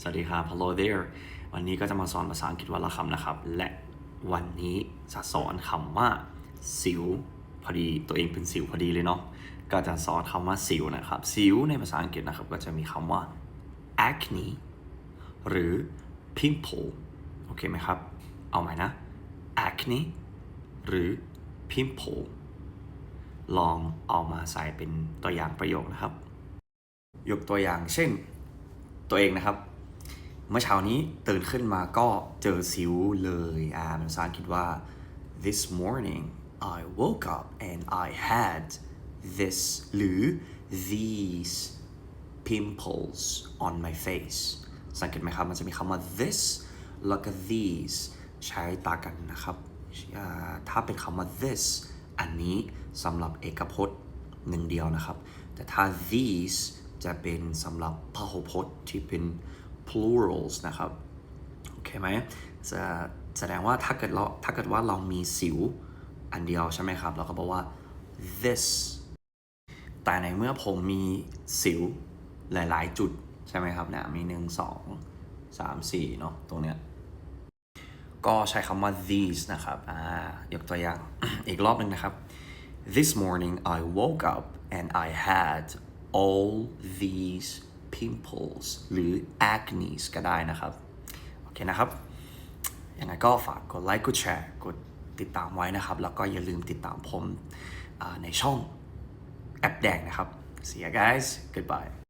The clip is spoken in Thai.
สวัสดีครับ Hello there วันนี้ก็จะมาสอนภาษาอังกฤษวันละคำนะครับ และวันนี้จะสอนคำว่าสิวพอดีตัวเองเป็นสิวพอดีเลยเนาะก็จะสอนคำว่าสิวนะครับ สิวในภาษาอังกฤษนะครับ ก็จะมีคำว่า acne หรือ pimple โอเคไหมครับ เอาใหม่นะ acne หรือ pimple ลองเอามาใส่เป็นตัวอย่างประโยคนะครับ ยกตัวอย่างเช่น ตัวเองนะครับ เมื่อเช้านี้ตื่นขึ้นมาก็เจอสิวเลยอ่าภาษาอังกฤษว่า this morning I woke up and I had this หรือ these pimples on my face สังเกตไหมครับ มันจะมีคำว่า this แล้วก็ these ใช้ตากันนะครับอ่าถ้าเป็นคำว่า this อันนี้สำหรับเอกพจน์หนึ่งเดียวนะครับ แต่ถ้า these จะเป็นสำหรับพหูพจน์ที่เป็น plurals นะครับ โอเคไหมจะแสดงว่าถ้าเกิดเราถ้าเกิดว่าเรามีสิวอันเดียวใช่ไหมครับ เราก็บอกว่า this แต่ในเมื่อผมมีสิวหลาย ๆ จุดใช่ไหมครับเนี่ยมีหนึ่งสองสามสี่เนาะตรงเนี้ยก็ใช้คำว่า these นะครับอ่ายกตัวอย่างอีกรอบหนึ่งนะครับ This morning I woke up and I had all these pimples หรือ acne ก็ได้นะครับ โอเคนะครับ ยังไงก็ฝากกดไลค์ กดแชร์ กดติดตามไว้นะครับ แล้วก็อย่าลืมติดตามผมในช่องแอปแดงนะครับ See you guys goodbye